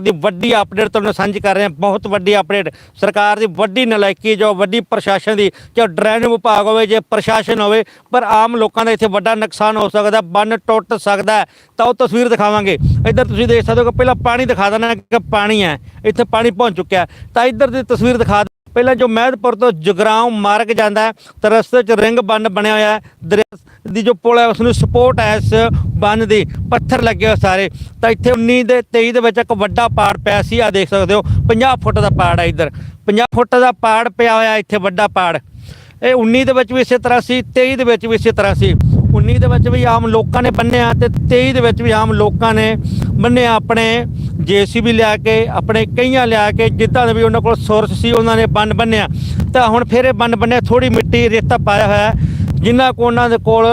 ਦੀ ਵੱਡੀ ਅਪਡੇਟ ਤੁਹਾਨੂੰ ਸਾਂਝੀ ਕਰ ਰਹੇ ਹਾਂ। ਬਹੁਤ ਵੱਡੀ ਅਪਡੇਟ ਸਰਕਾਰ ਦੀ ਵੱਡੀ ਨਲਾਇਕੀ ਜੋ ਵੱਡੀ ਪ੍ਰਸ਼ਾਸਨ ਦੀ, ਜੋ ਡਰੇਨ ਵਿਭਾਗ ਹੋਵੇ, ਜੇ ਪ੍ਰਸ਼ਾਸਨ ਹੋਵੇ, ਪਰ ਆਮ ਲੋਕਾਂ ਦਾ ਇੱਥੇ ਵੱਡਾ ਨੁਕਸਾਨ ਹੋ ਸਕਦਾ ਬੰਨ ਟੁੱਟ ਸਕਦਾ ਤਾਂ ਉਹ ਤਸਵੀਰ ਦਿਖਾਵਾਂਗੇ। ਇੱਧਰ ਤੁਸੀਂ ਦੇਖ ਸਕਦੇ ਹੋ ਕਿ ਪਹਿਲਾਂ ਪਾਣੀ ਦਿਖਾ ਦੇਣਾ ਕਿ ਪਾਣੀ ਹੈ, ਇੱਥੇ ਪਾਣੀ ਪਹੁੰਚ ਚੁੱਕਿਆ ਤਾਂ ਇੱਧਰ ਦੀ ਤਸਵੀਰ ਦਿਖਾ ਪਹਿਲਾਂ ਜੋ ਮਹਿਦਪੁਰ ਤੋਂ ਜਗਰਾਉਂ ਮਾਰਗ ਜਾਂਦਾ ਹੈ, ਤਾਂ ਰਸਤੇ 'ਚ ਰਿੰਗ ਬੰਨ ਬਣਿਆ ਹੋਇਆ ਹੈ। ਦੀ ਜੋ ਪੁਲ ਹੈ ਉਸ ਨੂੰ ਸਪੋਰਟ ਹੈ ਇਸ ਬੰਨ ਦੀ। ਪੱਥਰ ਲੱਗੇ ਹੋਏ ਸਾਰੇ। ਤਾਂ ਇੱਥੇ 19 ਦੇ 23 ਦੇ ਵਿੱਚ ਇੱਕ ਵੱਡਾ ਪਾੜ ਪਿਆ ਸੀ ਆ ਦੇਖ ਸਕਦੇ ਹੋ 50 ਫੁੱਟ ਦਾ ਪਾੜ ਹੈ ਇੱਧਰ। 50 ਫੁੱਟ ਦਾ ਪਾੜ ਪਿਆ ਹੋਇਆ ਇੱਥੇ ਵੱਡਾ ਪਾੜ ਇਹ 19 ਦੇ ਵਿੱਚ ਵੀ ਇਸੇ ਤਰ੍ਹਾਂ ਸੀ 23 ਦੇ ਵਿੱਚ ਵੀ ਇਸੇ ਤਰ੍ਹਾਂ ਸੀ। 19 ਦੇ ਵਿੱਚ ਵੀ ਆਮ ਲੋਕਾਂ ਨੇ ਬੰਨਿਆ ਤੇ 23 ਦੇ ਵਿੱਚ ਵੀ ਆਮ ਲੋਕਾਂ ਨੇ ਬੰਨਿਆ ਆਪਣੇ ਜੀਸੀਬੀ ਲਿਆ ਕੇ, ਆਪਣੇ ਕਈਆਂ ਲਿਆ ਕੇ, ਜਿੱਦਾਂ ਦੇ ਵੀ ਉਹਨਾਂ ਕੋਲ ਸੋਰਸ ਸੀ, ਉਹਨਾਂ ਨੇ ਬੰਨ ਬੰਨਿਆ। ਤਾਂ ਹੁਣ ਫਿਰ ਇਹ ਬੰਨ ਬੰਨਿਆ ਥੋੜੀ ਮਿੱਟੀ ਰੇਤਾ ਪਾਇਆ ਹੋਇਆ ਹੈ, ਜਿੰਨਾ ਕੋ ਉਹਨਾਂ ਦੇ ਕੋਲ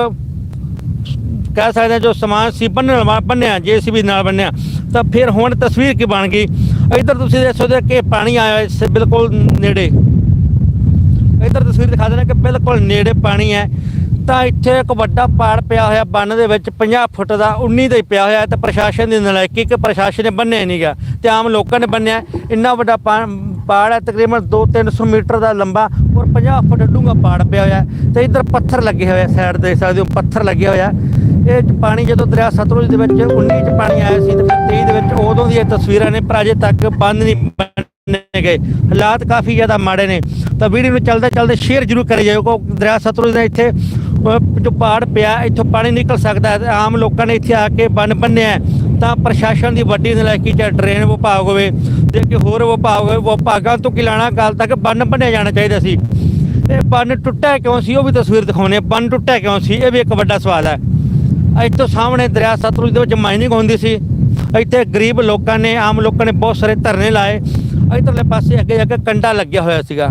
ਕਹਿ ਸਕਦੇ ਹਾਂ ਜੋ ਸਮਾਨ ਸੀ, ਬੰਨਣ ਵਾਲਾ ਬੰਨਿਆ ਜੀਸੀਬੀ ਨਾਲ ਬੰਨਿਆ। ਤਾਂ ਫਿਰ ਹੁਣ ਤਸਵੀਰ ਕੀ ਬਣ ਗਈ? ਇੱਧਰ ਤੁਸੀਂ ਦੇਖ ਸਕਦੇ ਹੋ ਕਿ ਪਾਣੀ ਆਇਆ ਹੋਇਆ ਇਸ ਬਿਲਕੁਲ ਨੇੜੇ। ਇੱਧਰ ਤਸਵੀਰ ਦਿਖਾ ਦੇਣਾ ਕਿ ਬਿਲਕੁਲ ਨੇੜੇ ਪਾਣੀ ਹੈ। ਤਾਂ ਇੱਥੇ ਇੱਕ ਵੱਡਾ ਪਾੜ ਪਿਆ ਹੋਇਆ ਬੰਨ ਦੇ ਵਿੱਚ 50 ਫੁੱਟ ਦਾ 19 ਦਾ ਹੀ ਪਿਆ ਹੋਇਆ, ਤੇ ਪ੍ਰਸ਼ਾਸਨ ਦੀ ਨਲਾਇਕੀ ਕਿ ਪ੍ਰਸ਼ਾਸਨ ਨੇ ਬੰਨਿਆ ਨਹੀਂਗਾ ਤੇ ਆਮ ਲੋਕਾਂ ਨੇ ਬੰਨਿਆ। ਇੰਨਾ ਵੱਡਾ ਪਾ- ਪਾੜ ਹੈ, ਤਕਰੀਬਨ 2-300 ਮੀਟਰ ਦਾ ਲੰਬਾ, ਔਰ 50 ਫੁੱਟ ਡੂੰਘਾ ਪਾੜ ਪਿਆ ਹੋਇਆ ਹੈ। ਤੇ ਇੱਧਰ ਪੱਥਰ ਲੱਗੇ ਹੋਏ ਆ, ਸਾਈਡ ਦੇਖ ਸਕਦੇ ਹੋ ਪੱਥਰ ਲੱਗੇ ਹੋਇਆ ਇਹ ਪਾਣੀ ਜਦੋਂ ਦਰਿਆ ਸਤਲੁਜ ਦੇ ਵਿੱਚ 19 ਚ ਪਾਣੀ ਆਇਆ ਸੀ, ਤੇ ਫਿਰ 23 ਦੇ ਵਿੱਚ ਉਦੋਂ ਦੀਆਂ ਤਸਵੀਰਾਂ ਨੇ, ਪਰ ਅਜੇ ਤੱਕ ਬੰਦ ਨਹੀਂ ਬਣੇ ਗਏ। ਹਾਲਾਤ ਕਾਫੀ ਜ਼ਿਆਦਾ ਮਾੜੇ ਨੇ। ਤਾਂ ਵੀਡੀਓ ਨੂੰ ਚੱਲਦੇ ਚੱਲਦੇ ਸ਼ੇਅਰ ਜ਼ਰੂਰ ਕਰੀ ਜਾਇਓ ਕੋ ਦਰਿਆ ਸਤਲੁਜ ਦੇ ਇੱਥੇ ਜੋ ਪਹਾੜ ਪਿਆ, ਇੱਥੋਂ ਪਾਣੀ ਨਿਕਲ ਸਕਦਾ ਹੈ। ਆਮ ਲੋਕਾਂ ਨੇ ਇੱਥੇ ਆ ਕੇ ਬੰਨ ਬੰਨਿਆ ਤਾਂ ਪ੍ਰਸ਼ਾਸਨ ਦੀ ਵੱਡੀ ਨਲਾਇਕੀ ਚਾਹੇ ਡਰੇਨ ਵਿਭਾਗ ਹੋਵੇ ਤੇ ਕਿ ਹੋਰ ਵਿਭਾਗ ਹੋਵੇ, ਵਿਭਾਗਾਂ ਤੋਂ ਕੀ ਲੈਣਾ ਗੱਲ ਤੱਕ ਬੰਨ ਬੰਨਿਆ ਜਾਣਾ ਚਾਹੀਦਾ ਸੀ। ਇਹ ਬੰਨ ਟੁੱਟਿਆ ਕਿਉਂ ਸੀ, ਉਹ ਵੀ ਤਸਵੀਰ ਦਿਖਾਉਣੇ ਆ। ਬੰਨ ਟੁੱਟਿਆ ਕਿਉਂ ਸੀ, ਇਹ ਵੀ ਇੱਕ ਵੱਡਾ ਸਵਾਲ ਹੈ। ਇੱਥੋਂ ਸਾਹਮਣੇ ਦਰਿਆ ਸਤਲੁਜ ਦੇ ਵਿੱਚ ਮਾਈਨਿੰਗ ਹੁੰਦੀ ਸੀ। ਇੱਥੇ ਗਰੀਬ ਲੋਕਾਂ ਨੇ, ਆਮ ਲੋਕਾਂ ਨੇ ਬਹੁਤ ਸਾਰੇ ਧਰਨੇ ਲਾਏ। ਇੱਧਰਲੇ ਪਾਸੇ ਅੱਗੇ ਜਾ ਕੇ ਕੰਡਾ ਲੱਗਿਆ ਹੋਇਆ ਸੀਗਾ।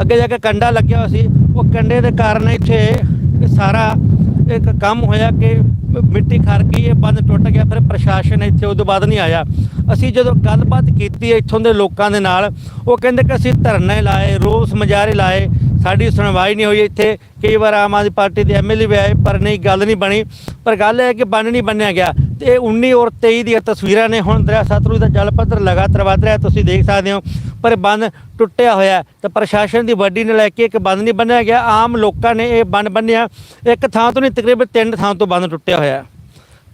ਅੱਗੇ ਜਾ ਕੇ ਕੰਡਾ ਲੱਗਿਆ ਹੋਇਆ ਸੀ। ਕੰਡੇ ਦੇ ਕਾਰਨ ਇੱਥੇ ਸਾਰਾ ਇੱਕ ਕੰਮ ਹੋਇਆ ਕਿ ਮਿੱਟੀ ਖਰ ਗਈ, ਇਹ ਬੰਦ ਟੁੱਟ ਗਿਆ, ਫਿਰ ਪ੍ਰਸ਼ਾਸਨ ਇੱਥੇ ਉਦੋਂ ਬਾਅਦ ਨਹੀਂ ਆਇਆ। ਅਸੀਂ ਜਦੋਂ ਗੱਲਬਾਤ ਕੀਤੀ ਇੱਥੋਂ ਦੇ ਲੋਕਾਂ ਦੇ ਨਾਲ, ਉਹ ਕਹਿੰਦੇ ਕਿ ਅਸੀਂ ਧਰਨੇ ਲਾਏ, ਰੋਸ ਮੁਜ਼ਾਹਰੇ ਲਾਏ, ਸਾਡੀ ਸੁਣਵਾਈ ਨਹੀਂ ਹੋਈ ਇੱਥੇ। ਕਈ ਵਾਰ ਆਮ ਆਦਮੀ ਪਾਰਟੀ ਦੇ ਐਮਐਲਏ ਵੀ ਆਏ, ਪਰ ਨਹੀਂ, ਗੱਲ ਨਹੀਂ ਬਣੀ। ਪਰ ਗੱਲ ਇਹ ਹੈ ਕਿ ਬੰਨ ਨਹੀਂ ਬੰਨਿਆ ਗਿਆ। ਤੇ ਇਹ 19 ਔਰ 23 ਦੀਆਂ ਤਸਵੀਰਾਂ ਨੇ। ਹੁਣ ਦਰਿਆ ਸਤਲੁਜ ਦਾ ਜਲ ਪੱਧਰ ਲਗਾਤਾਰ ਵਧ ਰਿਹਾ ਤੁਸੀਂ ਦੇਖ ਸਕਦੇ ਹੋ, ਪਰ ਬੰਨ ਟੁੱਟਿਆ ਹੋਇਆ ਹੈ। ਤੇ ਪ੍ਰਸ਼ਾਸਨ ਦੀ ਵੱਡੀ ਨੂੰ ਲੈ ਕੇ ਇੱਕ ਬੰਨ ਨਹੀਂ ਬੰਨਿਆ ਗਿਆ। ਆਮ ਲੋਕਾਂ ਨੇ ਇਹ ਬੰਨ ਬੰਨਿਆ। ਇੱਕ ਥਾਂ ਤੋਂ ਨਹੀਂ, ਤਕਰੀਬਨ ਤਿੰਨ ਥਾਂ ਤੋਂ ਬੰਨ ਟੁੱਟਿਆ ਹੋਇਆ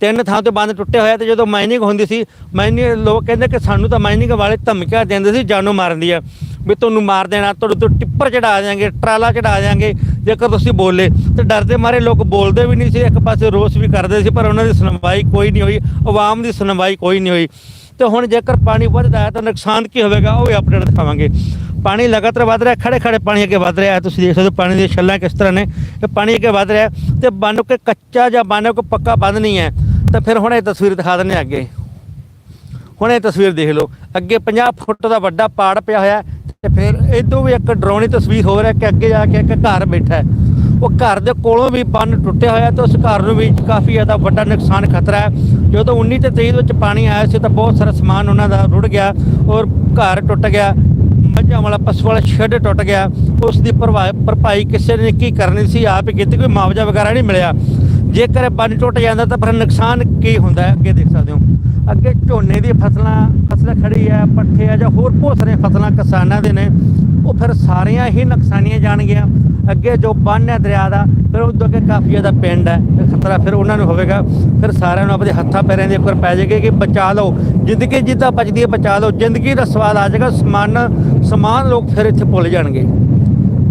ਤਿੰਨ ਥਾਂ ਤੋਂ ਬੰਦ ਟੁੱਟਿਆ ਹੋਇਆ ਤੇ ਜਦੋਂ ਮਾਈਨਿੰਗ ਹੁੰਦੀ ਸੀ, ਮਾਈਨਿੰਗ ਲੋਕ ਕਹਿੰਦੇ ਕਿ ਸਾਨੂੰ ਤਾਂ ਮਾਈਨਿੰਗ ਵਾਲੇ ਧਮਕੀਆਂ ਦਿੰਦੇ ਸੀ, ਜਾਨੋਂ ਮਾਰਨ ਦੀ ਆ ਵੀ ਤੁਹਾਨੂੰ ਮਾਰ ਦੇਣਾ, ਤੁਹਾਡੇ ਤੋਂ ਟਿੱਪਰ ਚੜਾ ਦਿਆਂਗੇ, ਟਰਾਲਾ ਚੜਾ ਦਿਆਂਗੇ, ਜੇਕਰ ਤੁਸੀਂ ਬੋਲੇ, ਤੇ ਡਰਦੇ ਮਾਰੇ ਲੋਕ ਬੋਲਦੇ ਵੀ ਨਹੀਂ ਸੀ, ਇੱਕ ਪਾਸੇ ਰੋਸ ਵੀ ਕਰਦੇ ਸੀ, ਪਰ ਉਹਨਾਂ ਦੀ ਸੁਣਵਾਈ ਕੋਈ ਨਹੀਂ ਹੋਈ, ਆਵਾਮ ਦੀ ਸੁਣਵਾਈ ਕੋਈ ਨਹੀਂ ਹੋਈ। ਤੇ ਹੁਣ ਜੇਕਰ ਪਾਣੀ ਵੱਧਦਾ ਹੈ ਤਾਂ ਨੁਕਸਾਨ ਕੀ ਹੋਵੇਗਾ, ਉਹ ਵੀ ਅਪਡੇਟ ਦਿਖਾਵਾਂਗੇ। ਪਾਣੀ ਲਗਾਤਾਰ ਵੱਧ ਰਿਹਾ ਖੜੇ ਖੜੇ ਪਾਣੀ ਅੱਗੇ ਵੱਧ ਰਿਹਾ ਹੈ। ਤੁਸੀਂ ਦੇਖ ਸਕਦੇ ਹੋ ਪਾਣੀ ਦੀਆਂ ਛੱਲਾਂ ਕਿਸ ਤਰ੍ਹਾਂ ਨੇ। ਇਹ ਪਾਣੀ ਅੱਗੇ ਵੱਧ ਰਿਹਾ ਹੈ ਤੇ ਬੰਨ ਕੇ ਕੱਚਾ ਜਾਂ ਬੰਨ ਕੇ ਪੱਕਾ ਬੰਦ ਨਹੀਂ ਹੈ, ਤਾਂ ਫਿਰ ਹੁਣ ਇਹ ਤਸਵੀਰ ਦਿਖਾ ਦਿੰਦੇ ਹਾਂ ਅੱਗੇ। ਹੁਣ ਇਹ ਤਸਵੀਰ ਦੇਖ ਲਓ, ਅੱਗੇ 50 ਫੁੱਟ ਦਾ ਵੱਡਾ ਪਾੜ ਪਿਆ ਹੋਇਆ ਤੇ ਫਿਰ ਇਦੋਂ ਵੀ ਇੱਕ ਡਰਾਉਣੀ ਤਸਵੀਰ ਹੋ ਰਿਹਾ ਕਿ ਅੱਗੇ ਜਾ ਕੇ ਇੱਕ ਘਰ ਬੈਠਾ ਹੈ। ਉਹ ਘਰ ਦੇ ਕੋਲੋਂ ਵੀ ਬੰਨ ਟੁੱਟਿਆ ਹੋਇਆ ਤੇ ਉਸ ਘਰ ਨੂੰ ਵੀ ਕਾਫੀ ਜ਼ਿਆਦਾ ਵੱਡਾ ਨੁਕਸਾਨ ਖਤਰਾ ਹੈ। ਜਦੋਂ 19 ਤੇ 23 ਦੇ ਵਿੱਚ ਪਾਣੀ ਆਇਆ ਸੀ ਤਾਂ ਬਹੁਤ ਸਾਰਾ ਸਮਾਨ ਉਹਨਾਂ ਦਾ ਰੁੜ ਗਿਆ ਔਰ ਘਰ ਟੁੱਟ ਗਿਆ। ਮੱਝਾਂ ਵਾਲਾ ਪਸ਼ੂ ਵਾਲਾ ਸ਼ੈੱਡ ਟੁੱਟ ਗਿਆ। ਉਸ ਦੀ ਭਰਵਾ- ਭਰਪਾਈ ਕਿਸੇ ਨੇ ਕੀ ਕਰਨੀ ਸੀ? ਆਪ ਹੀ ਕੀਤੀ, ਕੋਈ ਮੁਆਵਜ਼ਾ ਵਗੈਰਾ ਨਹੀਂ ਮਿਲਿਆ। ਜੇਕਰ ਬੰਨ ਟੁੱਟ ਜਾਂਦਾ ਤਾਂ ਫਿਰ ਨੁਕਸਾਨ ਕੀ ਹੁੰਦਾ ਹੈ? ਅੱਗੇ ਦੇਖ ਸਕਦੇ ਹੋ। ਅੱਗੇ ਝੋਨੇ ਦੀ ਫਸਲਾਂ, ਫਸਲ ਖੜੀ ਹੈ, ਪੱਠੇ ਆ ਜਾਂ ਹੋਰ ਬਹੁਤ ਸਾਰੀਆਂ ਫਸਲਾਂ ਕਿਸਾਨਾਂ ਦੇ ਨੇ, ਉਹ ਫਿਰ ਸਾਰੀਆਂ ਹੀ ਨੁਕਸਾਨੀਆਂ ਜਾਣਗੀਆਂ। ਅੱਗੇ ਜੋ ਬੰਨ ਹੈ ਦਰਿਆ ਦਾ, ਫਿਰ ਉਦੋਂ ਅੱਗੇ ਕਾਫੀ ਜ਼ਿਆਦਾ ਪਿੰਡ ਹੈ ਖਤਰਾ ਫਿਰ ਉਹਨਾਂ ਨੂੰ ਹੋਵੇਗਾ। ਫਿਰ ਸਾਰਿਆਂ ਨੂੰ ਆਪਣੇ ਹੱਥਾਂ ਪੈਰਾਂ ਦੇ ਉੱਪਰ ਪੈ ਜਾਏਗਾ ਕਿ ਬਚਾ ਲਓ। ਜ਼ਿੰਦਗੀ ਜਿੱਦਾਂ ਬਚਦੀ ਹੈ, ਬਚਾ ਲਓ। ਜ਼ਿੰਦਗੀ ਦਾ ਸਵਾਲ ਆ ਜਾਏਗਾ, ਸਮਾਨ ਸਮਾਨ ਲੋਕ ਫਿਰ ਇੱਥੇ ਭੁੱਲ ਜਾਣਗੇ।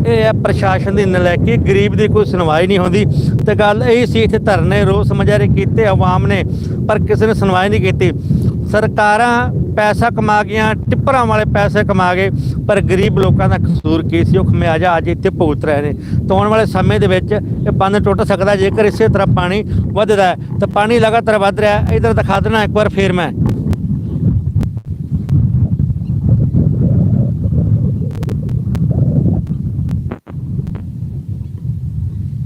ਇਹ ਹੈ ਪ੍ਰਸ਼ਾਸਨ ਦੀ ਨਲਾਇਕੀ, ਗਰੀਬ ਦੀ ਕੋਈ ਸੁਣਵਾਈ ਨਹੀਂ ਹੁੰਦੀ। ਤੇ ਗੱਲ ਇਹ ਸੀ, ਇੱਥੇ ਧਰਨੇ ਰੋਸ ਮੁਜ਼ਾਹਰੇ ਕੀਤੇ, ਆਵਾਮ ਨੇ ਪਰ ਕਿਸੇ ਨੇ ਸੁਣਵਾਈ ਨਹੀਂ ਕੀਤੀ। ਸਰਕਾਰਾਂ ਪੈਸਾ ਕਮਾ ਗਈਆਂ, ਟਿੱਪਰਾਂ ਵਾਲੇ ਪੈਸੇ ਕਮਾ ਗਏ, ਪਰ ਗਰੀਬ ਲੋਕਾਂ ਦਾ ਕਸੂਰ ਕੀ ਸੀ? ਉਹ ਖਮਿਆਜਾ ਅੱਜ ਇੱਥੇ ਭੁਗਤ ਰਹੇ ਨੇ। ਤਾਂ ਆਉਣ ਵਾਲੇ ਸਮੇਂ ਦੇ ਵਿੱਚ ਇਹ ਬੰਦ ਟੁੱਟ ਸਕਦਾ, ਜੇਕਰ ਇਸੇ ਤਰ੍ਹਾਂ ਪਾਣੀ ਵੱਧਦਾ ਹੈ, ਤਾਂ ਪਾਣੀ ਲਗਾਤਾਰ ਵੱਧ ਰਿਹਾ ਹੈ। ਇਧਰ ਦਿਖਾ ਦੇਣਾ ਇੱਕ ਵਾਰ ਫੇਰ ਮੈਂ।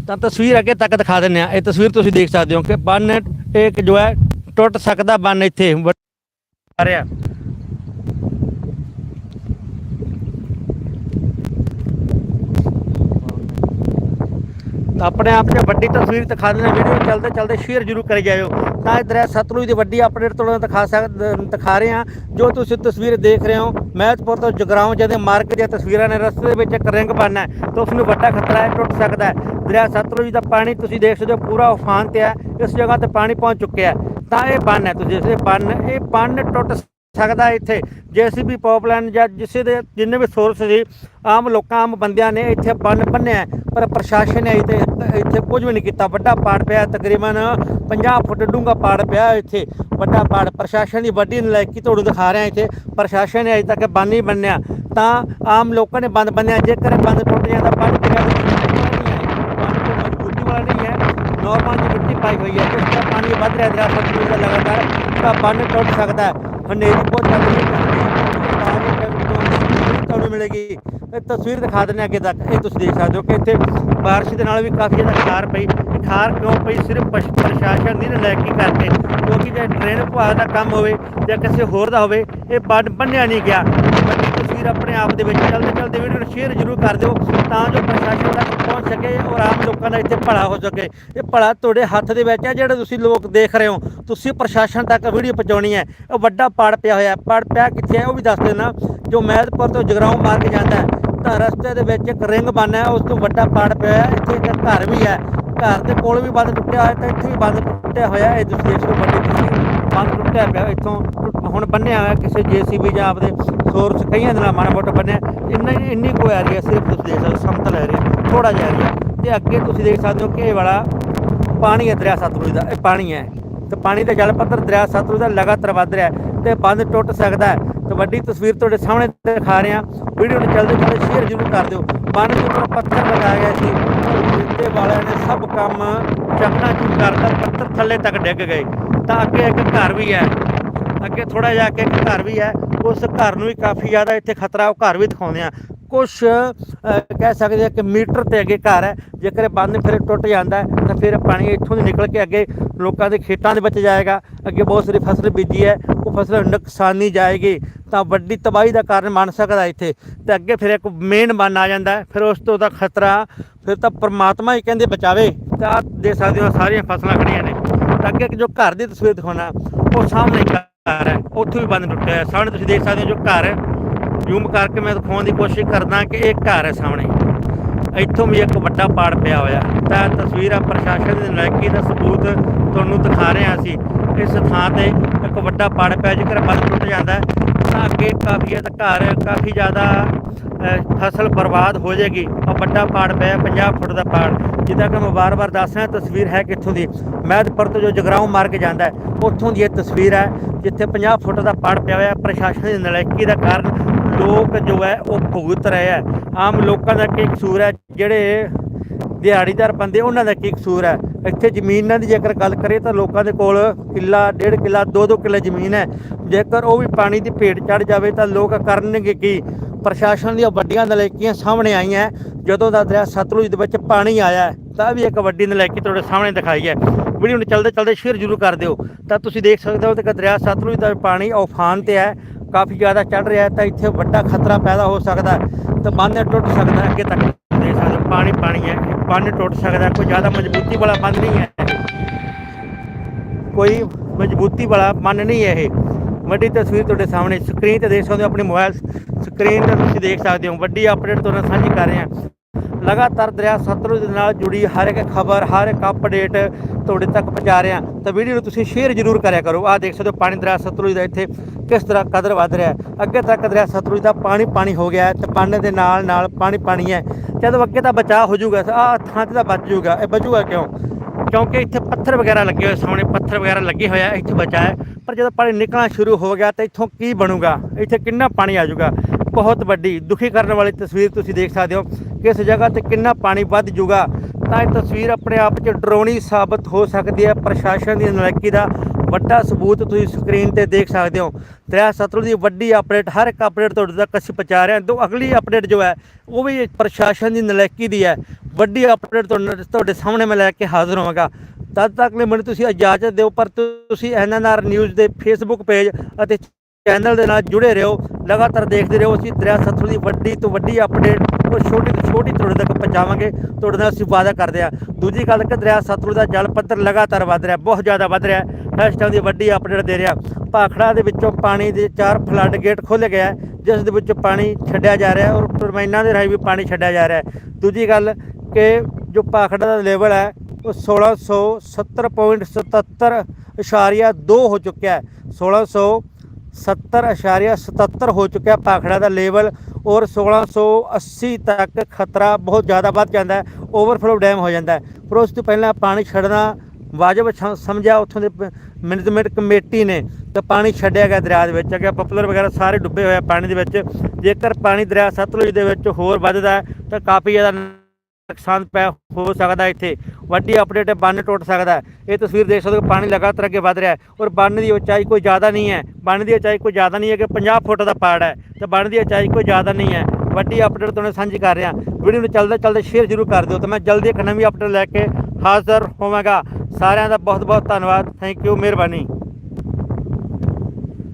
ਤਾਂ ਤਸਵੀਰ ਅੱਗੇ ਤੱਕ ਦਿਖਾ ਦਿੰਨੇ ਆ ਇਹ ਤਸਵੀਰ ਤੁਸੀਂ ਦੇਖ ਸਕਦੇ ਹੋ ਕਿ ਬੰਨ ਇੱਕ ਜੋ ਹੈ ਟੁੱਟ ਸਕਦਾ ਬੰਨ ਇੱਥੇ। ਰਿਹਾ ਆਪਣੇ ਆਪ 'ਚ ਵੱਡੀ ਤਸਵੀਰ ਦਿਖਾ ਦੇਣਾ ਵੀਡੀਓ ਚਲਦੇ ਚਲਦੇ ਸ਼ੇਅਰ ਜ਼ਰੂਰ ਕਰੀ ਜਾਇਓ। ਤਾਂ ਇਧਰ ਸਤਲੁਜ ਦੀ ਵੱਡੀ ਅਪਡੇਟ ਤੁਹਾਨੂੰ ਦਿਖਾ ਸਕ, ਦਿਖਾ ਰਹੇ ਹਾਂ। ਜੋ ਤੁਸੀਂ ਤਸਵੀਰ ਦੇਖ ਰਹੇ ਹੋ, ਮਹਿਤਪੁਰ ਤੋਂ ਜਗਰਾਉਂ ਜਿਹਦੇ ਮਾਰਗ ਦੀਆਂ ਤਸਵੀਰਾਂ ਨੇ, ਰਸਤੇ ਦੇ ਵਿੱਚ ਇੱਕ ਰਿੰਗ ਬਣਨਾ ਹੈ। ਤਾਂ ਉਸ ਨੂੰ ਵੱਡਾ ਖਤਰਾ ਹੈ, ਟੁੱਟ ਸਕਦਾ ਹੈ। ਦਰਿਆ ਸਤਲੁਜ ਦਾ ਪਾਣੀ ਤੁਸੀਂ ਦੇਖ ਸਕਦੇ ਹੋ, ਪੂਰਾ ਉਫਾਨ ਤੇ ਹੈ। ਇਸ ਜਗ੍ਹਾ ਤੇ ਪਾਣੀ ਪਹੁੰਚ ਚੁੱਕਿਆ ਹੈ। ਤਾਂ ਇਹ ਬੰਨ ਹੈ, ਤੁਸੀਂ ਦੇਖ ਬੰਨ ਇਹ ਬੰਨ ਟੁੱਟ ਸਕਦਾ ਹੈ ਇੱਥੇ। ਜੇਸੀਬੀ ਪਾਈਪਲਾਈਨ ਜਾਂ ਜਿਸੇ ਦੇ ਜਿੰਨੇ ਵੀ ਸੋਰਸ ਸੀ, ਆਮ ਲੋਕਾਂ, ਆਮ ਬੰਦਿਆਂ ਨੇ ਇੱਥੇ ਬੰਨ ਬੰਨਿਆ ਪਰ ਪ੍ਰਸ਼ਾਸਨ ਨੇ ਇੱਥੇ ਇੱਥੇ ਕੁਝ ਵੀ ਨਹੀਂ ਕੀਤਾ। ਵੱਡਾ ਪਾੜ ਪਿਆ ਤਕਰੀਬਨ 50 ਫੁੱਟ ਡੂੰਘਾ ਪਾੜ ਪਿਆ ਇੱਥੇ। ਵੱਡਾ ਪਾੜ ਪ੍ਰਸ਼ਾਸਨ ਦੀ ਵੱਡੀ ਨਲਾਇਕੀ ਤੁਹਾਨੂੰ ਦਿਖਾ ਰਿਹਾ ਇੱਥੇ। ਪ੍ਰਸ਼ਾਸਨ ਨੇ ਅਜੇ ਤੱਕ ਬੰਨ ਨਹੀਂ ਬੰਨਿਆ। ਤਾਂ ਆਮ ਲੋਕਾਂ ਨੇ ਬੰਦ ਬੰਨਿਆ। ਜੇਕਰ ਬੰਦ ਟੁੱਟ ਜਾਂਦਾ ਬੰਨ ਪਿਆ ਬੰਨ ਕੋਈ ਮਜ਼ਬੂਤੀ ਵਾਲਾ ਨਹੀਂ ਹੈ ਨਾਰਮਲ ਜੀ ਮਿੱਟੀ ਪਾਈ ਹੋਈ ਹੈ। ਜਿਸ ਤਰ੍ਹਾਂ ਪਾਣੀ ਵੱਧ ਰਿਹਾ ਦਰਿਆ ਸਤਲੁਜ ਦਾ ਲਗਾਤਾਰ ਤਾਂ ਬੰਨ ਟੁੱਟ ਸਕਦਾ ਹੈ। ਹਨੇਰੀ ਬਹੁਤ ਚੱਲ ਰਹੀ ਹੈ ਤੁਹਾਨੂੰ ਮਿਲੇਗੀ। ਇਹ ਤਸਵੀਰ ਦਿਖਾ ਦਿੰਦੇ ਹਾਂ ਅੱਗੇ ਤੱਕ। ਇਹ ਤੁਸੀਂ ਦੇਖ ਸਕਦੇ ਹੋ ਕਿ ਇੱਥੇ ਬਾਰਿਸ਼ ਦੇ ਨਾਲ ਵੀ ਕਾਫੀ ਜ਼ਿਆਦਾ ਖਾਰ ਪਈ। ਖਾਰ ਕਿਉਂ ਪਈ, ਸਿਰਫ ਪਸ਼- ਪ੍ਰਸ਼ਾਸਨ ਦੀ ਨਲਾਇਕੀ ਕਰਕੇ ਕਿਉਂਕਿ ਜੇ ਡਰੇਨ ਵਿਭਾਗ ਦਾ ਕੰਮ ਹੋਵੇ, ਜਾਂ ਕਿਸੇ ਹੋਰ ਦਾ ਹੋਵੇ, ਇਹ ਬੰਨ ਬੰਨਿਆ ਨਹੀਂ ਗਿਆ। ਵੱਡੀ ਤਸਵੀਰ ਆਪਣੇ ਆਪ ਦੇ ਵਿੱਚ ਚੱਲਦੇ ਚੱਲਦੇ ਵੀਡੀਓ ਨੂੰ ਸ਼ੇਅਰ ਜ਼ਰੂਰ ਕਰ ਦਿਓ, ਤਾਂ ਜੋ ਪ੍ਰਸ਼ਾਸਨ ਤੱਕ ਪਹੁੰਚ ਸਕੇ ਔਰ ਆਮ ਲੋਕਾਂ ਦਾ ਇੱਥੇ ਭਲਾ ਹੋ ਸਕੇ। ਇਹ ਭਲਾ ਤੁਹਾਡੇ ਹੱਥ ਦੇ ਵਿੱਚ ਹੈ, ਜਿਹੜਾ ਤੁਸੀਂ ਲੋਕ ਦੇਖ ਰਹੇ ਹੋ। ਤੁਸੀਂ ਪ੍ਰਸ਼ਾਸਨ ਤੱਕ ਵੀਡੀਓ ਪਹੁੰਚਾਉਣੀ ਹੈ। ਇਹ ਵੱਡਾ ਪਾੜ ਪਿਆ ਹੋਇਆ ਹੈ। ਪਾੜ ਪਿਆ ਕਿੱਥੇ ਹੈ, ਉਹ ਵੀ ਦੱਸ ਦੇਣਾ। ਜੋ ਮਹਿਤਪੁਰ ਤੋਂ ਜਗਰਾਉਂ ਕੇ ਜਾਂਦਾ ਹੈ, ਤਾਂ ਰਸਤੇ ਦੇ ਵਿੱਚ ਇੱਕ ਰਿੰਗ ਬਣਨਾ ਹੈ, ਉਸ ਤੋਂ ਵੱਡਾ ਪਾੜ ਪਿਆ ਹੈ। ਇੱਥੇ ਇੱਕ ਘਰ ਵੀ ਹੈ। ਘਰ ਦੇ ਕੋਲ ਵੀ ਬੰਦ ਟੁੱਟਿਆ ਹੋਇਆ ਤੇ ਇੱਥੇ ਵੀ ਬੰਦ ਟੁੱਟਿਆ ਹੋਇਆ ਇਹ ਤੁਸੀਂ ਦੇਖ ਸਕਦੇ ਹੋ ਵੱਡੀ ਬੰਦ ਟੁੱਟਿਆ ਪਿਆ ਇੱਥੋਂ ਹੁਣ ਬੰਨਿਆ ਹੋਇਆ ਕਿਸੇ ਜੀਸੀਬੀ ਜਾਂ ਆਪਦੇ ਸੋਰਸ ਕਈਆਂ ਦੇ ਨਾਲ ਮਾੜਾ ਮੋਟਾ ਬੰਨਿਆ ਇੰਨਾ ਹੀ- ਇੰਨੀ ਕੋ ਏਰੀਆ ਸਿਰਫ ਤੁਸੀਂ ਦੇਖ ਸਕਦੇ ਹੋ, ਸਮਤਲ ਏਰੀਆ ਥੋੜਾ ਜਿਹਾ ਏਰੀਆ ਤੇ ਅੱਗੇ ਤੁਸੀਂ ਦੇਖ ਸਕਦੇ ਹੋ ਕਿ ਇਹ ਵਾਲਾ ਪਾਣੀ ਹੈ ਦਰਿਆ ਸਤਲੁਜ ਦਾ ਇਹ ਪਾਣੀ ਹੈ ਤੇ ਪਾਣੀ ਦਾ ਜਲ ਪੱਧਰ ਦਰਿਆ ਸਤਲੁਜ ਦਾ ਲਗਾਤਾਰ ਵੱਧ ਰਿਹਾ ਹੈ ਤੇ ਬੰਦ ਟੁੱਟ ਸਕਦਾ ਹੈ ਤੇ ਵੱਡੀ ਤਸਵੀਰ ਤੁਹਾਡੇ ਸਾਹਮਣੇ ਦਿਖਾ ਰਹੇ ਹਾਂ ਵੀਡੀਓ ਨੂੰ ਜਲਦੀ ਜਲਦੀ ਸ਼ੇਅਰ ਜ਼ਰੂਰ ਕਰ ਦਿਓ ਬੰਦ ਦੇ ਉੱਪਰ ਪੱਥਰ ਲਗਾਇਆ ਗਿਆ ਸੀ ਜਿੱਤੇ ਵਾਲਿਆਂ ਨੇ ਸਭ ਕੰਮ ਚੱਕਣਾ ਚੂਰ ਕਰਤਾ, ਪੱਥਰ ਥੱਲੇ ਤੱਕ ਡਿੱਗ ਗਏ। ਤਾਂ ਅੱਗੇ ਇੱਕ ਘਰ ਵੀ ਹੈ। ਅੱਗੇ ਥੋੜਾ ਜਾ ਕੇ ਇੱਕ ਘਰ ਵੀ ਹੈ। ਉਸ ਘਰ ਨੂੰ ਵੀ ਕਾਫੀ ਜ਼ਿਆਦਾ ਇੱਥੇ ਖਤਰਾ, ਉਹ ਘਰ ਵੀ ਦਿਖਾਉਂਦੇ ਆ ਕੁਝ ਕਹਿ ਸਕਦੇ ਆ ਕਿ ਮੀਟਰ ਤੇ ਅੱਗੇ ਘਰ ਹੈ। ਜੇਕਰ ਇਹ ਬੰਦ ਫਿਰ ਟੁੱਟ ਜਾਂਦਾ ਤਾਂ ਫਿਰ ਪਾਣੀ ਇੱਥੋਂ ਦੀ ਨਿਕਲ ਕੇ ਅੱਗੇ ਲੋਕਾਂ ਦੇ ਖੇਤਾਂ ਦੇ ਵਿੱਚ ਜਾਏਗਾ, ਅੱਗੇ ਬਹੁਤ ਸਾਰੀ ਫਸਲ ਬੀਜੀ ਹੈ, ਉਹ ਫਸਲ ਨੁਕਸਾਨੀ ਜਾਏਗੀ, ਤਾਂ ਵੱਡੀ ਤਬਾਹੀ ਦਾ ਕਾਰਨ ਬਣ ਸਕਦਾ ਇੱਥੇ। ਤੇ ਅੱਗੇ ਫਿਰ ਇੱਕ ਮੇਨ ਬੰਨ ਆ ਜਾਂਦਾ ਫਿਰ ਉਸ ਤੋਂ ਦਾ ਖਤਰਾ, ਫਿਰ ਤਾਂ ਪ੍ਰਮਾਤਮਾ ਹੀ ਕਹਿੰਦੇ ਬਚਾਵੇ। ਤਾਂ ਆਹ ਦੇਖ ਸਕਦੇ ਹੋ ਸਾਰੀਆਂ ਫਸਲਾਂ ਖੜੀਆਂ ਨੇ। ਤਾਂ ਅੱਗੇ ਇੱਕ ਜੋ ਘਰ ਦੀ ਤਸਵੀਰ ਦਿਖਾਉਣਾ, ਉਹ ਸਾਹਮਣੇ ਘਰ ਹੈ, ਉੱਥੇ ਵੀ ਬੰਦ ਟੁੱਟਿਆ ਹੈ ਸਾਹਮਣੇ ਤੁਸੀਂ ਦੇਖ ਸਕਦੇ ਹੋ ਜੋ ਘਰ ਹੈ ਜ਼ੂਮ ਕਰਕੇ ਮੈਂ ਦਿਖਾਉਣ ਦੀ ਕੋਸ਼ਿਸ਼ ਕਰਦਾ ਕਿ ਇਹ ਘਰ ਹੈ ਸਾਹਮਣੇ। ਇੱਥੋਂ ਵੀ ਇੱਕ ਵੱਡਾ ਪਾੜ ਪਿਆ ਹੋਇਆ। ਤਾਂ ਇਹ ਤਸਵੀਰ ਆ ਪ੍ਰਸ਼ਾਸਨ ਦੀ ਨਲਾਇਕੀ ਦਾ ਸਬੂਤ ਤੁਹਾਨੂੰ ਦਿਖਾ ਰਹੇ ਹਾਂ ਅਸੀਂ ਇਸ ਥਾਂ ਤੇ ਇੱਕ ਵੱਡਾ ਪਾੜ ਪਿਆ, ਜੇਕਰ ਬੰਦ ਟੁੱਟ ਜਾਂਦਾ ਤਾਂ ਅੱਗੇ ਕਾਫੀ ਜ਼ਿਆਦਾ ਘਰ, ਕਾਫੀ ਜ਼ਿਆਦਾ ਫਸਲ ਬਰਬਾਦ ਹੋ ਜਾਏਗੀ। ਉਹ ਵੱਡਾ ਪਾੜ ਪਿਆ 50 ਫੁੱਟ ਦਾ ਪਾੜ। ਜਿੱਦਾਂ ਕਿ ਮੈਂ ਵਾਰ-ਵਾਰ ਦੱਸ ਰਿਹਾ, ਤਸਵੀਰ ਹੈ ਕਿੱਥੋਂ ਦੀ? ਮਹਿਦਪੁਰ ਤੋਂ ਜੋ ਜਗਰਾਉਂ ਮਾਰਗ ਜਾਂਦਾ ਉੱਥੋਂ ਦੀ ਇਹ ਤਸਵੀਰ ਹੈ, ਜਿੱਥੇ 50 ਫੁੱਟ ਦਾ ਪਾੜ ਪਿਆ ਹੋਇਆ। ਪ੍ਰਸ਼ਾਸਨ ਦੀ ਨਲਾਇਕੀ ਦਾ ਕਾਰਨ ਲੋਕ ਜੋ ਹੈ ਉਹ ਭੁਗਤ ਰਹੇ ਹੈ। ਆਮ ਲੋਕਾਂ ਦਾ ਕੀ ਕਸੂਰ ਹੈ? ਜਿਹੜੇ ਦਿਹਾੜੀਦਾਰ ਬੰਦੇ, ਉਹਨਾਂ ਦਾ ਕੀ ਕਸੂਰ ਹੈ? ਇੱਥੇ ਜ਼ਮੀਨਾਂ ਦੀ ਜੇਕਰ ਗੱਲ ਕਰੀਏ ਤਾਂ ਲੋਕਾਂ ਦੇ ਕੋਲ ਕਿੱਲਾ, ਡੇਢ ਕਿੱਲਾ ਦੋ ਦੋ ਕਿੱਲੇ ਜ਼ਮੀਨ ਹੈ। ਜੇਕਰ ਉਹ ਵੀ ਪਾਣੀ ਦੀ ਭੇਟ ਚੜ ਜਾਵੇ ਤਾਂ ਲੋਕ ਕਰਨਗੇ ਕੀ? ਪ੍ਰਸ਼ਾਸਨ ਦੀਆਂ ਵੱਡੀਆਂ ਨਲਾਇਕੀਆਂ ਸਾਹਮਣੇ ਆਈਆਂ ਜਦੋਂ ਦਾ ਦਰਿਆ ਸਤਲੁਜ ਦੇ ਵਿੱਚ ਪਾਣੀ ਆਇਆ ਤਾਂ ਵੀ ਇੱਕ ਵੱਡੀ ਨਲਾਇਕੀ ਤੁਹਾਡੇ ਸਾਹਮਣੇ ਦਿਖਾਈ ਹੈ। ਵੀਡੀਓ ਨੂੰ ਚਲਦੇ ਚਲਦੇ ਸ਼ੇਅਰ ਜ਼ਰੂਰ ਕਰ ਦਿਓ। ਤਾਂ ਤੁਸੀਂ ਦੇਖ ਸਕਦੇ ਹੋ ਕਿ ਦਰਿਆ ਸਤਲੁਜ ਦਾ ਪਾਣੀ ਉਫਾਨ ਤੇ ਹੈ। ਕਾਫੀ ਜ਼ਿਆਦਾ ਚੱਲ ਰਿਹਾ ਹੈ, ਤਾਂ ਇੱਥੇ ਵੱਡਾ ਖਤਰਾ ਪੈਦਾ ਹੋ ਸਕਦਾ ਹੈ, ਤਾਂ ਬੰਨ ਟੁੱਟ ਸਕਦਾ ਅੱਗੇ ਤੱਕ ਦੇ ਸਕਦੇ, ਪਾਣੀ ਪਾਣੀ ਹੈ ਇਹ ਬੰਨ ਟੁੱਟ ਸਕਦਾ ਕੋਈ ਜ਼ਿਆਦਾ ਮਜ਼ਬੂਤੀ ਵਾਲਾ ਬੰਨ ਨਹੀਂ ਹੈ। ਕੋਈ ਮਜ਼ਬੂਤੀ ਵਾਲਾ ਬੰਨ ਨਹੀਂ ਹੈ ਇਹ। ਵੱਡੀ ਤਸਵੀਰ ਤੁਹਾਡੇ ਸਾਹਮਣੇ ਸਕਰੀਨ ਤੇ ਦੇਖ ਸਕਦੇ ਹੋ ਆਪਣੀ ਮੋਬਾਈਲ ਸਕਰੀਨ ਤੇ ਤੁਸੀਂ ਦੇਖ ਸਕਦੇ ਹੋ। ਵੱਡੀ ਅਪਡੇਟ ਤੁਹਾਡੇ ਨਾਲ ਸਾਂਝੀ ਕਰ ਰਹੇ। ਹਾਂ ਲਗਾਤਾਰ ਦਰਿਆ ਸਤਲੁਜ ਦੇ ਨਾਲ ਜੁੜੀ ਹਰ ਇੱਕ ਖਬਰ, ਹਰ ਇੱਕ ਅਪਡੇਟ ਤੁਹਾਡੇ ਤੱਕ ਪਹੁੰਚਾ ਰਿਹਾ ਤਾਂ ਵੀਡੀਓ ਨੂੰ ਤੁਸੀਂ ਸ਼ੇਅਰ ਜ਼ਰੂਰ ਕਰਿਆ ਕਰੋ। ਆਹ ਦੇਖ ਸਕਦੇ ਹੋ ਪਾਣੀ ਦਰਿਆ ਸਤਲੁਜ ਦਾ ਇੱਥੇ ਕਿਸ ਤਰ੍ਹਾਂ ਕਦਰ ਵੱਧ ਰਿਹਾ ਅੱਗੇ ਤੱਕ ਦਰਿਆ ਸਤਲੁਜ ਦਾ ਪਾਣੀ ਪਾਣੀ ਹੋ ਗਿਆ ਹੈ ਤੇ ਪਾਣੀ ਦੇ ਨਾਲ ਨਾਲ ਪਾਣੀ ਪਾਣੀ ਹੈ। ਜਦੋਂ ਅੱਗੇ ਤਾਂ ਬਚਾਅ ਹੋ ਜਾਊਗਾ ਆਹ ਥਾਂ ਤੇ ਤਾਂ ਬਚ ਜਾਊਗਾ। ਇਹ ਬਚੂਗਾ ਕਿਉਂ? ਕਿਉਂਕਿ ਇੱਥੇ ਪੱਥਰ ਵਗੈਰਾ ਲੱਗੇ ਹੋਏ ਸਾਹਮਣੇ, ਪੱਥਰ ਵਗੈਰਾ ਲੱਗੇ ਹੋਇਆ ਇੱਥੇ ਬਚਾ ਹੈ। ਪਰ ਜਦੋਂ ਪਾਣੀ ਨਿਕਲਣਾ ਸ਼ੁਰੂ ਹੋ ਗਿਆ ਤਾਂ ਇੱਥੋਂ ਕੀ ਬਣੂਗਾ? ਇੱਥੇ ਕਿੰਨਾ ਪਾਣੀ ਆ ਜਾਊਗਾ? ਬਹੁਤ ਵੱਡੀ, ਦੁਖੀ ਕਰਨ ਵਾਲੀ ਤਸਵੀਰ ਤੁਸੀਂ ਦੇਖ ਸਕਦੇ ਹੋ। ਕਿਸ ਜਗ੍ਹਾ ਤੇ ਕਿੰਨਾ ਪਾਣੀ ਵੱਧ ਜੂਗਾ, ਤਾਂ ਇਹ ਤਸਵੀਰ ਆਪਣੇ ਆਪ 'ਚ ਡਰਾਉਣੀ ਸਾਬਤ ਹੋ ਸਕਦੀ ਹੈ। ਪ੍ਰਸ਼ਾਸਨ ਦੀ ਨਲਾਇਕੀ ਦਾ ਵੱਡਾ ਸਬੂਤ ਤੁਸੀਂ ਸਕਰੀਨ ਤੇ ਦੇਖ ਸਕਦੇ ਹੋ। ਦਰਿਆ ਸਤਲੁਜ ਦੀ ਵੱਡੀ ਅਪਡੇਟ, ਹਰ ਇੱਕ ਅਪਡੇਟ ਤੁਹਾਡੇ ਤੱਕ ਅਸੀਂ ਪਹੁੰਚਾ ਰਹੇ ਹਾਂ। ਦੋ ਅਗਲੀ ਅਪਡੇਟ ਜੋ ਹੈ, ਉਹ ਵੀ ਪ੍ਰਸ਼ਾਸਨ ਦੀ ਨਲਾਇਕੀ ਦੀ ਹੈ। ਵੱਡੀ ਅਪਡੇਟ ਤੁਹਾਡੇ ਤੁਹਾਡੇ ਸਾਹਮਣੇ ਮੈਂ ਲੈ ਕੇ ਹਾਜ਼ਰ ਹੋਵਾਂਗਾ। ਤਦ ਤੱਕ ਲਈ ਮੈਨੂੰ ਤੁਸੀਂ ਇਜਾਜ਼ਤ ਦਿਓ, ਪਰ ਤੁਸੀਂ ਐਨਐਨਆਰ ਨਿਊਜ਼ ਦੇ ਫੇਸਬੁੱਕ ਪੇਜ ਅਤੇ ਚੈਨਲ ਦੇ ਨਾਲ ਜੁੜੇ ਰਹੋ। ਲਗਾਤਾਰ ਦੇਖਦੇ ਰਹੋ, ਅਸੀਂ ਦਰਿਆ ਸਤਲੁਜ ਦੀ ਵੱਡੀ ਤੋਂ ਵੱਡੀ ਅਪਡੇਟ ਉਹ ਛੋਟੀ ਤੋਂ ਛੋਟੀ ਤੁਹਾਡੇ ਤੱਕ ਪਹੁੰਚਾਵਾਂਗੇ। ਤੁਹਾਡੇ ਨਾਲ ਅਸੀਂ ਵਾਅਦਾ ਕਰਦੇ ਹਾਂ। ਦੂਜੀ ਗੱਲ ਕਿ ਦਰਿਆ ਸਤਲੁਜ ਦਾ ਜਲ ਪੱਧਰ ਲਗਾਤਾਰ ਵੱਧ ਰਿਹਾ, ਬਹੁਤ ਜ਼ਿਆਦਾ ਵੱਧ ਰਿਹਾ। ਇਸ ਟਾਈਮ ਦੀ ਵੱਡੀ ਅਪਡੇਟ ਦੇ ਰਿਹਾ। ਭਾਖੜਾ ਦੇ ਵਿੱਚੋਂ ਪਾਣੀ ਦੇ ਚਾਰ ਫਲੱਡ ਗੇਟ ਖੋਲ੍ਹੇ ਗਿਆ ਜਿਸ ਦੇ ਵਿੱਚ ਪਾਣੀ ਛੱਡਿਆ ਜਾ ਰਿਹਾ ਔਰ ਟਰਬਾਈਨਾਂ ਦੇ ਰਾਹੀਂ ਵੀ ਪਾਣੀ ਛੱਡਿਆ ਜਾ ਰਿਹਾ। ਦੂਜੀ ਗੱਲ ਕਿ ਜੋ ਭਾਖੜਾ ਦਾ ਲੈਵਲ ਹੈ, ਉਹ 1670.77.2 ਹੋ ਚੁੱਕਿਆ ਹੈ। 1670.77 ਹੋ ਚੁੱਕਿਆ ਹੈ ਭਾਖੜਾ ਦਾ ਲੈਵਲ ਔਰ 1680 ਤੱਕ ਖਤਰਾ ਬਹੁਤ ਜ਼ਿਆਦਾ ਵੱਧ ਜਾਂਦਾ ਹੈ ਓਵਰਫਲੋ ਡੈਮ ਹੋ ਜਾਂਦਾ ਹੈ। ਪਰ ਉਸ ਤੋਂ ਪਹਿਲਾਂ ਪਾਣੀ ਛੱਡਣਾ ਵਾਜਬ ਸਮਝਿਆ ਉੱਥੋਂ ਦੇ ਮੈਨੇਜਮੈਂਟ ਕਮੇਟੀ ਨੇ ਤਾਂ ਪਾਣੀ ਛੱਡਿਆ ਗਿਆ ਦਰਿਆ ਦੇ ਵਿੱਚ, ਅੱਗੇ ਪਪੂਲਰ ਵਗੈਰਾ ਸਾਰੇ ਡੁੱਬੇ ਹੋਏ ਪਾਣੀ ਦੇ ਵਿੱਚ। ਜੇਕਰ ਪਾਣੀ ਦਰਿਆ ਸਤਲੁਜ ਦੇ ਵਿੱਚ ਹੋਰ ਵੱਧਦਾ ਤਾਂ ਕਾਫੀ ਜ਼ਿਆਦਾ ਨੁਕਸਾਨ ਪੈ ਹੋ ਸਕਦਾ ਇੱਥੇ। ਵੱਡੀ ਅਪਡੇਟ ਹੈ, ਬੰਨ ਟੁੱਟ ਸਕਦਾ ਇਹ ਤਸਵੀਰ ਦੇਖ ਸਕਦੇ ਹੋ, ਪਾਣੀ ਲਗਾਤਾਰ ਅੱਗੇ ਵਧ ਰਿਹਾ ਹੈ ਔਰ ਬੰਨ ਦੀ ਉਚਾਈ ਕੋਈ ਜ਼ਿਆਦਾ ਨਹੀਂ ਹੈ। ਬੰਨ ਦੀ ਉਚਾਈ ਕੋਈ ਜ਼ਿਆਦਾ ਨਹੀਂ ਹੈ ਕਿ 50 ਫੁੱਟ ਦਾ ਪਾੜ ਹੈ। ਤੇ ਬੰਨ ਦੀ ਉਚਾਈ ਕੋਈ ਜ਼ਿਆਦਾ ਨਹੀਂ ਹੈ। ਵੱਡੀ ਅਪਡੇਟ ਤੁਹਾਨੂੰ ਸਾਂਝੀ ਕਰ ਰਿਹਾ। ਵੀਡੀਓ ਨੂੰ ਚੱਲਦੇ ਚੱਲਦੇ ਸ਼ੇਅਰ ਜ਼ਰੂਰ ਕਰ ਦਿਓ। ਤੇ ਮੈਂ ਜਲਦੀ ਇੱਕ ਨਵੀਂ ਅਪਡੇਟ ਲੈ ਕੇ ਹਾਜ਼ਰ ਹੋਵਾਂਗਾ। ਸਾਰਿਆਂ ਦਾ ਬਹੁਤ ਬਹੁਤ ਧੰਨਵਾਦ। ਥੈਂਕ ਯੂ ਮਿਹਰਬਾਨੀ।